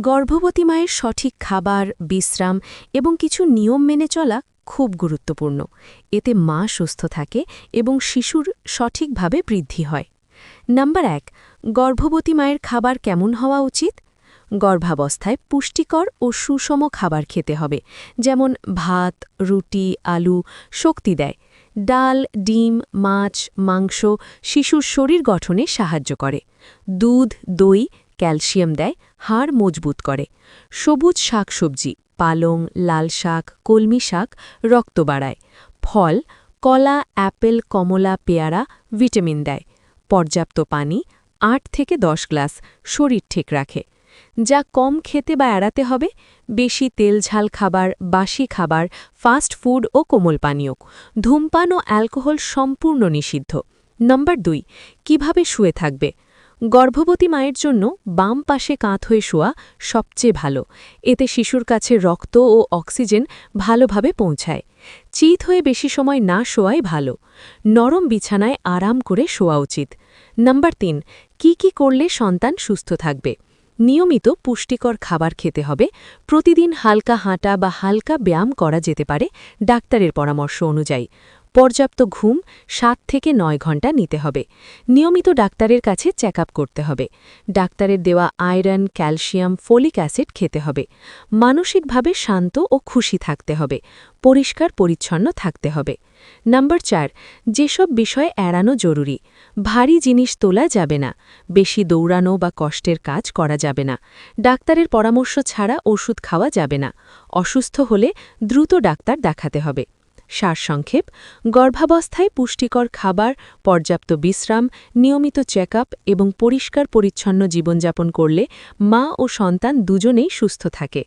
গর্ভবতী মায়ের সঠিক খাবার, বিশ্রাম এবং কিছু নিয়ম মেনে চলা খুব গুরুত্বপূর্ণ। এতে মা সুস্থ থাকে এবং শিশুর সঠিকভাবে বৃদ্ধি হয়। নাম্বার এক, গর্ভবতী মায়ের খাবার কেমন হওয়া উচিত? গর্ভাবস্থায় পুষ্টিকর ও সুষম খাবার খেতে হবে, যেমন ভাত, রুটি, আলু শক্তি দেয়। ডাল, ডিম, মাছ, মাংস শিশুর শরীর গঠনে সাহায্য করে। দুধ, দই ক্যালসিয়াম দেয়, হাড় মজবুত করে। সবুজ শাকসবজি, পালং, লাল শাক, কলমি শাক, রক্ত বাড়ায়। ফল, কলা, অ্যাপেল, কমলা, পেয়ারা, ভিটামিন দেয়। পর্যাপ্ত পানি, আট থেকে দশ গ্লাস, শরীর ঠিক রাখে। যা কম খেতে বা এড়াতে হবে, বেশি তেল ঝাল খাবার, বাসি খাবার, ফাস্ট ফুড ও কোমল পানীয়। ধূমপান ও অ্যালকোহল সম্পূর্ণ নিষিদ্ধ। নম্বর দুই, কীভাবে শুয়ে থাকবে? গর্ভবতী মায়ের জন্য বাম পাশে কাঁধ হয়ে শোয়া সবচেয়ে ভালো। এতে শিশুর কাছে রক্ত ও অক্সিজেন ভালোভাবে পৌঁছায়। চিত হয়ে বেশি সময় না শোয়াই ভালো। নরম বিছানায় আরাম করে শোয়া উচিত। নাম্বার তিন, কি কি করলে সন্তান সুস্থ থাকবে? নিয়মিত পুষ্টিকর খাবার খেতে হবে। প্রতিদিন হালকা হাঁটা বা হালকা ব্যায়াম করা যেতে পারে। ডাক্তারের পরামর্শ অনুযায়ী। পর্যাপ্ত ঘুম সাত থেকে নয় ঘণ্টা নিতে হবে। নিয়মিত ডাক্তারের কাছে চেক করতে হবে। ডাক্তারের দেওয়া আয়রন, ক্যালসিয়াম, ফলিক অ্যাসিড খেতে হবে। মানসিকভাবে শান্ত ও খুশি থাকতে হবে। পরিষ্কার পরিচ্ছন্ন থাকতে হবে। নাম্বার চার, যেসব বিষয় এড়ানো জরুরি, ভারী জিনিস তোলা যাবে না, বেশি দৌড়ানো বা কষ্টের কাজ করা যাবে না, ডাক্তারের পরামর্শ ছাড়া ওষুধ খাওয়া যাবে না, অসুস্থ হলে দ্রুত ডাক্তার দেখাতে হবে। সারসংক্ষেপ, গর্ভাবস্থায় পুষ্টিকর খাবার, পর্যাপ্ত বিশ্রাম, নিয়মিত চেক এবং পরিষ্কার পরিচ্ছন্ন জীবনযাপন করলে মা ও সন্তান দুজনেই সুস্থ থাকে।